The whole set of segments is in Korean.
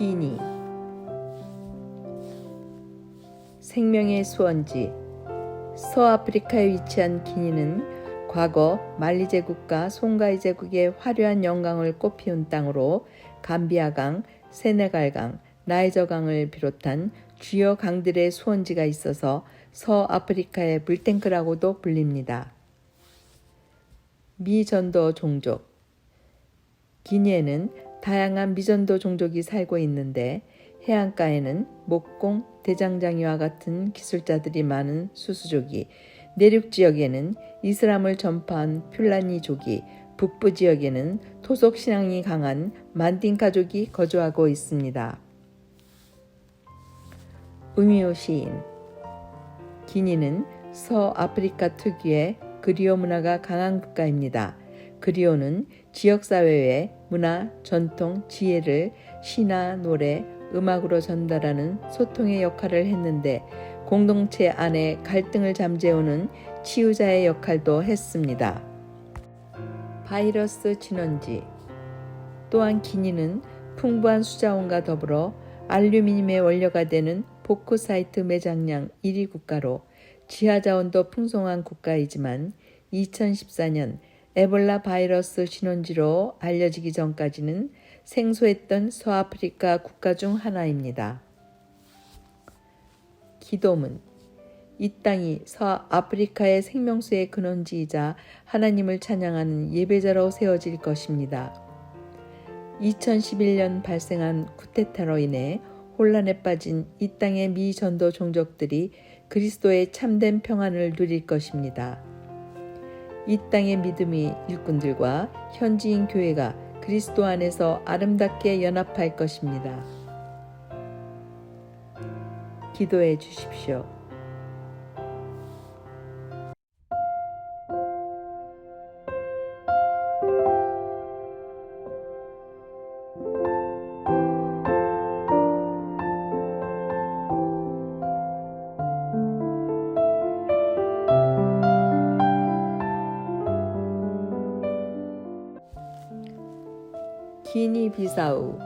기니 생명의 수원지 서아프리카에 위치한 기니는 과거 말리 제국과 송가이 제국의 화려한 영광을 꽃피운 땅으로 감비아강, 세네갈강, 나이저강을 비롯한 주요 강들의 수원지가 있어서 서아프리카의 불탱크라고도 불립니다. 미전도 종족 기니에는 다양한 미전도 종족이 살고 있는데 해안가에는 목공, 대장장이와 같은 기술자들이 많은 수수족이, 내륙 지역에는 이슬람을 전파한 퓰라니족이, 북부 지역에는 토속 신앙이 강한 만딩가족이 거주하고 있습니다. 우미오 시인 기니는 서아프리카 특유의 그리오 문화가 강한 국가입니다. 그리오는 지역사회의 문화, 전통, 지혜를 시나 노래, 음악으로 전달하는 소통의 역할을 했는데 공동체 안에 갈등을 잠재우는 치유자의 역할도 했습니다. 바이러스 진원지 또한 기니는 풍부한 수자원과 더불어 알루미늄의 원료가 되는 보크사이트 매장량 1위 국가로 지하자원도 풍성한 국가이지만 2014년 에볼라 바이러스 진원지로 알려지기 전까지는 생소했던 서아프리카 국가 중 하나입니다. 기도문 이 땅이 서아프리카의 생명수의 근원지이자 하나님을 찬양하는 예배자로 세워질 것입니다. 2011년 발생한 쿠데타로 인해 혼란에 빠진 이 땅의 미전도 종족들이 그리스도의 참된 평안을 누릴 것입니다. 이 땅의 믿음이 일꾼들과 현지인 교회가 그리스도 안에서 아름답게 연합할 것입니다. 기도해 주십시오. 기니 비사우.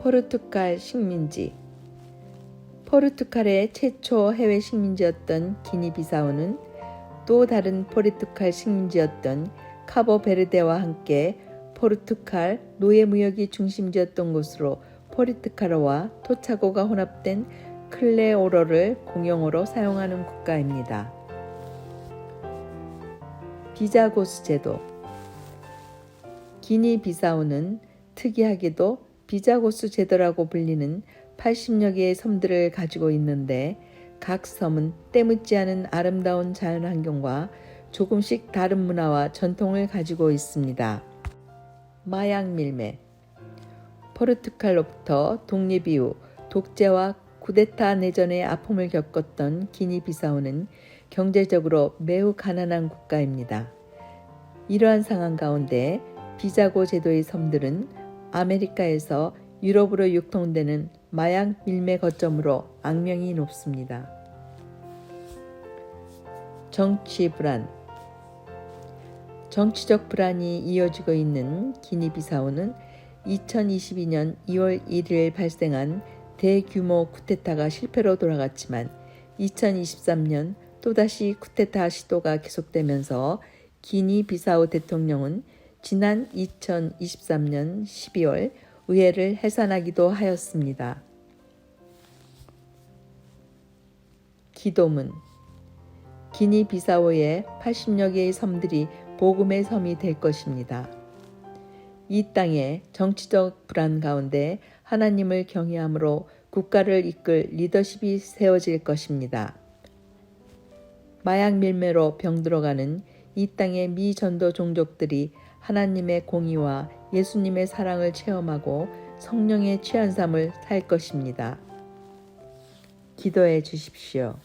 포르투갈 식민지. 포르투갈의 최초 해외 식민지였던 기니비사우는 또 다른 포르투갈 식민지였던 카보베르데와 함께 포르투갈 노예 무역이 중심지였던 곳으로 포르투갈어와 토차고가 혼합된 클레오로를 공용어로 사용하는 국가입니다. 비자고스 제도 기니 비사우는 특이하게도 비자고스 제도라고 불리는 80여 개의 섬들을 가지고 있는데 각 섬은 때묻지 않은 아름다운 자연 환경과 조금씩 다른 문화와 전통을 가지고 있습니다. 마약 밀매 포르투갈로부터 독립 이후 독재와 쿠데타 내전의 아픔을 겪었던 기니비사우는 경제적으로 매우 가난한 국가입니다. 이러한 상황 가운데 비자고 제도의 섬들은 아메리카에서 유럽으로 유통되는 마약 밀매 거점으로 악명이 높습니다. 정치 불안 정치적 불안이 이어지고 있는 기니비사우는 2022년 2월 1일 발생한 대규모 쿠데타가 실패로 돌아갔지만 2023년 또다시 쿠데타 시도가 계속되면서 기니비사우 대통령은 지난 2023년 12월 의회를 해산하기도 하였습니다. 기도문 기니 비사오의 80여 개의 섬들이 복음의 섬이 될 것입니다. 이 땅에 정치적 불안 가운데 하나님을 경외함으로 국가를 이끌 리더십이 세워질 것입니다. 마약 밀매로 병들어가는 이 땅의 미전도 종족들이 하나님의 공의와 예수님의 사랑을 체험하고 성령의 취한 삶을 살 것입니다. 기도해 주십시오.